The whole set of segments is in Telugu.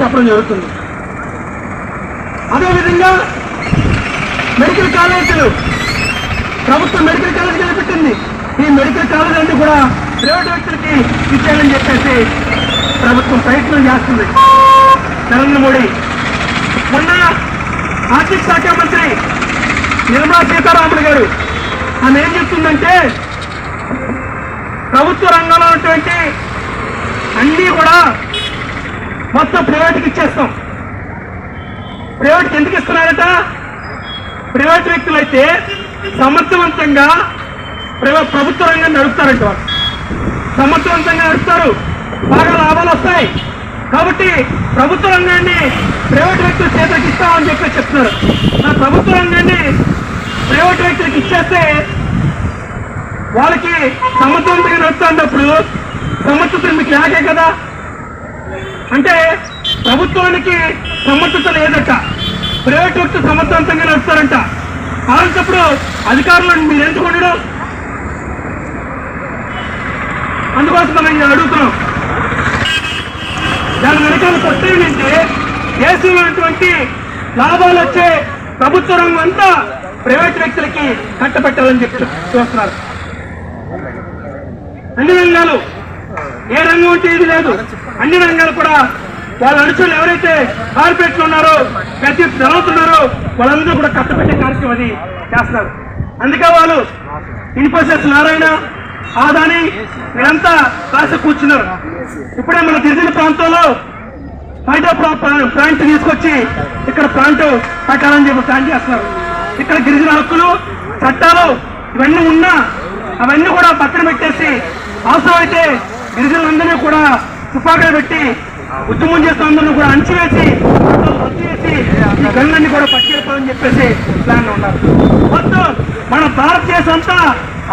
చెప్పడం జరుగుతుంది. అదేవిధంగా మెడికల్ కాలేజీలు ప్రభుత్వం మెడికల్ కాలేజ్ నిలబెట్టింది ఈ మెడికల్ కాలేజ్ అన్ని కూడా ప్రైవేట్ వ్యక్తులకి ఇచ్చేయాలని చెప్పేసి ప్రభుత్వం ప్రయత్నం చేస్తుంది. నరేంద్ర మోడీ. మొన్న ఆర్థిక శాఖ మంత్రి నిర్మలా సీతారామన్ గారు ఆమె ఏం చెప్తుందంటే ప్రభుత్వ రంగంలో ఉన్నటువంటి అన్నీ కూడా మొత్తం ప్రైవేట్కి ఇచ్చేస్తాం. ప్రైవేట్కి ఎందుకు ఇస్తున్నారట? ప్రైవేట్ వ్యక్తులు అయితే సమర్థవంతంగా ప్రైవేట్ ప్రభుత్వ రంగాన్ని నడుపుతారంట వాళ్ళు. సమర్థవంతంగా నడుపుతారు. బాగా లాభాలు వస్తాయి. కాబట్టి ప్రభుత్వ రంగాన్ని ప్రైవేట్ వ్యక్తుల చేతులకు ఇస్తామని చెప్పి చెప్తున్నారు. ఆ ప్రభుత్వ రంగాన్ని ప్రైవేట్ వ్యక్తులకు ఇచ్చేస్తే వాళ్ళకి సమర్థవంతంగా నడుస్తున్నప్పుడు సమర్థత మీకు లేకే కదా? అంటే ప్రభుత్వానికి సమర్థత లేదట. ప్రైవేట్ వ్యక్తులు సమర్థవంతంగా నడుస్తారంట. అలాంటప్పుడు అధికారులను మీరు ఎంచుకోండి అందుకోసం మనం అడుగుతున్నాం. దాని వెనకాల కొత్త ఏంటంటే దేశంలో ఉన్నటువంటి లాభాలు వచ్చే ప్రభుత్వ రంగం అంతా ప్రైవేట్ వ్యక్తులకి కట్టబెట్టాలని చెప్పి చూస్తున్నారు. అన్ని రంగాలు ఏ రంగం అంటే ఇది లేదు. అన్ని రంగాలు కూడా వాళ్ళ అడుచులు ఎవరైతే కార్పొరేట్లు ఉన్నారో ప్రతి చదువుతున్నారో వాళ్ళందరూ కూడా కట్టబెట్టే కార్యక్రమం అది చేస్తున్నారు. అందుకే వాళ్ళు ఇన్ఫోసిస్ నారాయణ ఆదాని వీళ్ళంతా రాసి కూర్చున్నారు. ఇప్పుడే మన గిరిజన ప్రాంతంలో హైడ్రో ప్లాంట్ తీసుకొచ్చి ఇక్కడ ప్లాంట్ పెట్టాలని చెప్పి ప్లాన్ చేస్తున్నారు. ఇక్కడ గిరిజన హక్కులు చట్టాలు ఇవన్నీ ఉన్నా అవన్నీ కూడా పక్కన పెట్టేసి అవసరమైతే గిరిజనులందరినీ కూడా తుపాకులు పెట్టి ఉద్యమం చేస్తున్న అందరినీ కూడా అణచివేసి చేసి ఈ గనులన్నీ కూడా పట్టుకెళ్ళిపోవాలని చెప్పేసి ప్లాన్ ఉన్నారు. మొత్తం మన భారతదేశం అంతా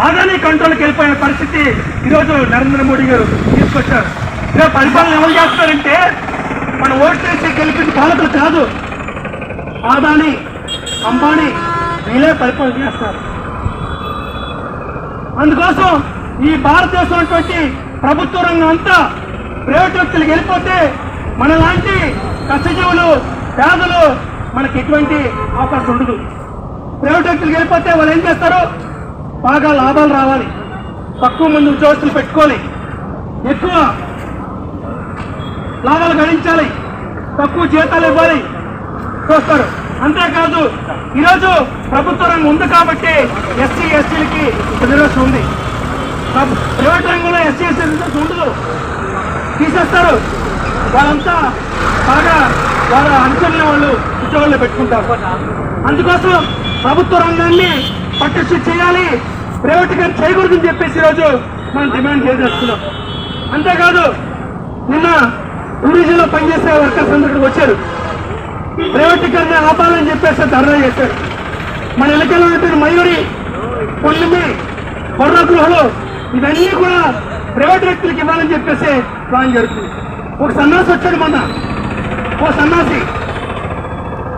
ఆదాని కంట్రోల్కి వెళ్ళిపోయిన పరిస్థితి ఈరోజు నరేంద్ర మోడీ గారు తీసుకొచ్చారు. ఇలా పరిపాలన ఎవరు చేస్తారంటే మన ఓటు వేసి గెలిపించిన పాలకులు కాదు. ఆదాని అంబానీ వీళ్ళే పరిపాలన చేస్తారు అందుకోసం ఈ భారతదేశం అటువంటి ప్రభుత్వ రంగం అంతా ప్రైవేట్ వ్యక్తులకు వెళ్ళిపోతే మన లాంటి కష్టజీవులు పేదలు మనకి ఎటువంటి అవకాశం ఉండదు. ప్రైవేట్ వ్యక్తులకు వెళ్ళిపోతే వాళ్ళు ఏం చేస్తారు? బాగా లాభాలు రావాలి. తక్కువ మంది ఉద్యోగస్తులు పెట్టుకోవాలి. ఎక్కువ లాభాలు గడించాలి తక్కువ జీతాలు ఇవ్వాలి. చూస్తారు. అంతేకాదు ఈరోజు ప్రభుత్వ రంగం ఉంది కాబట్టి ఎస్సీ ఎస్సీలకి రిజర్వేషన్ ఉంది. ప్రైవేట్ రంగంలో ఎస్సీ ఎస్సీ రిజర్వేషన్ ఉండదు తీసేస్తారు. వాళ్ళంతా బాగా వాళ్ళ అంచనా వాళ్ళు ఉద్యోగాల్లో పెట్టుకుంటారు. అందుకోసం ప్రభుత్వ రంగాన్ని పట్టుషి చేయాలి. ప్రైవేట్ చేయకూడదని చెప్పేసి ఈరోజు మనం డిమాండ్ చేసేస్తున్నాం. అంతేకాదు నిన్న టూరిజంలో పనిచేసే వర్కర్స్ అందరూ వచ్చారు. ప్రైవేటీకరణ ఆపాలని చెప్పేసి ధర్నా చేశారు. మన ఎన్నికల్లో ఉన్నటువంటి మయూరి పొన్నిమి బొర్ర గృహలు ఇవన్నీ కూడా ప్రైవేట్ వ్యక్తులకు ఇవ్వాలని చెప్పేసి ప్లాన్ జరుగుతుంది. ఒక సన్నాసి వచ్చాడు మొన్న. ఓ సన్నాసి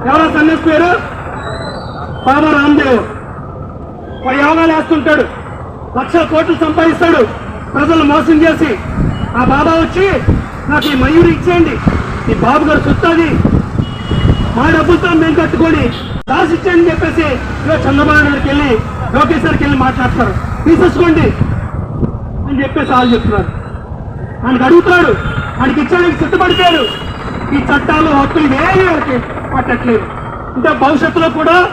ఎవరో సన్నాసి పేరు? బాబా రామ్దేవ్. యోగాలు వేస్తుంటాడు. లక్షల కోట్లు సంపాదిస్తాడు. ప్రజలు మోసం చేసి ఆ బాబా వచ్చి నాకు ఈ మయూరి ఇచ్చేయండి. ఈ బాబు గారు చుట్టాది మా డబ్బులతో మేము కట్టుకొని దాసి ఇచ్చేయండి చెప్పేసి ఇలా చంద్రబాబు నాయుడుకి వెళ్ళి లోకేష్ గారికి వెళ్ళి మాట్లాడతారు. తీసేసుకోండి అని చెప్పేసి వాళ్ళు చెప్తున్నారు. ఆయనకి అడుగుతున్నాడు. ఆయనకి ఇచ్చేయడానికి సిద్ధపడిపోయారు. ఈ చట్టాలు హక్కులు ఏమీ వాళ్ళకి పట్టట్లేదు. అంటే భవిష్యత్తులో కూడా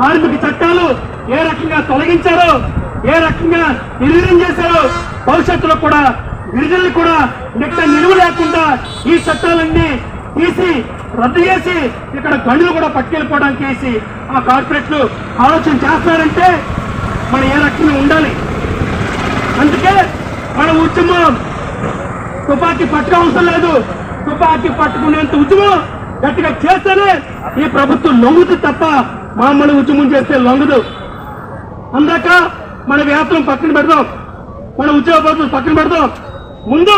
కార్మిక చట్టాలు ఏ రకంగా తొలగించారో ఏ రకంగా నిర్వీర్యం చేశారో భవిష్యత్తులో కూడా గిరిజనులు కూడా నిట్ట నిలువ లేకుండా ఈ చట్టాలన్నీ తీసి రద్దు చేసి ఇక్కడ గనులు కూడా పట్టుకెళ్ళిపోవడానికి వేసి ఆ కార్పొరేట్లు ఆలోచన చేస్తారంటే మనం ఏ రకంగా ఉండాలి? అందుకే మన ఉద్యమం తుపాకీ పట్టుక అవసరం లేదు. తుపాకీ పట్టుకునేంత ఉద్యమం గట్టిగా చేస్తేనే ఈ ప్రభుత్వం లొంగుతుంది తప్ప మామూలు ఉద్యమం చేస్తే లొంగదు. అందాక మన వ్యాపారం పక్కన పెడదాం. మన ఉద్యోగ పద్ధతులు పక్కన పెడదాం. ముందు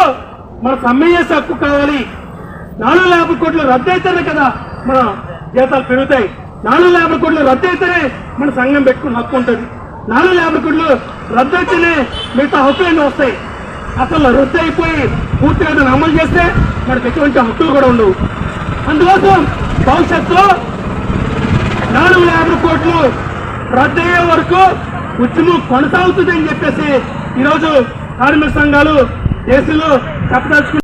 మన సమ్మె చేసే హక్కు కావాలి. నాలుగు యాభై కోట్లు రద్దు అయితేనే కదా మన జీతాలు పెరుగుతాయి. నాలుగు యాభై కోట్లు రద్దు అయితేనే మన సంఘం పెట్టుకున్న హక్కు ఉంటుంది. నాలుగు యాభై కోట్లు రద్దు అయితేనే మిగతా హక్కులన్నీ వస్తాయి. అసలు రద్దు అయిపోయి పూర్తిగా దాన్ని అమలు చేస్తే మనకి ఎటువంటి హక్కులు కూడా ఉండవు. అందుకోసం భవిష్యత్తులో నాలుగు యాభై కోట్లు రద్దయ్యే వరకు ఉద్యమం కొనసాగుతుందని చెప్పేసి ఈరోజు కార్మిక సంఘాలు దేశంలో చెప్పదలుచుకుంటారు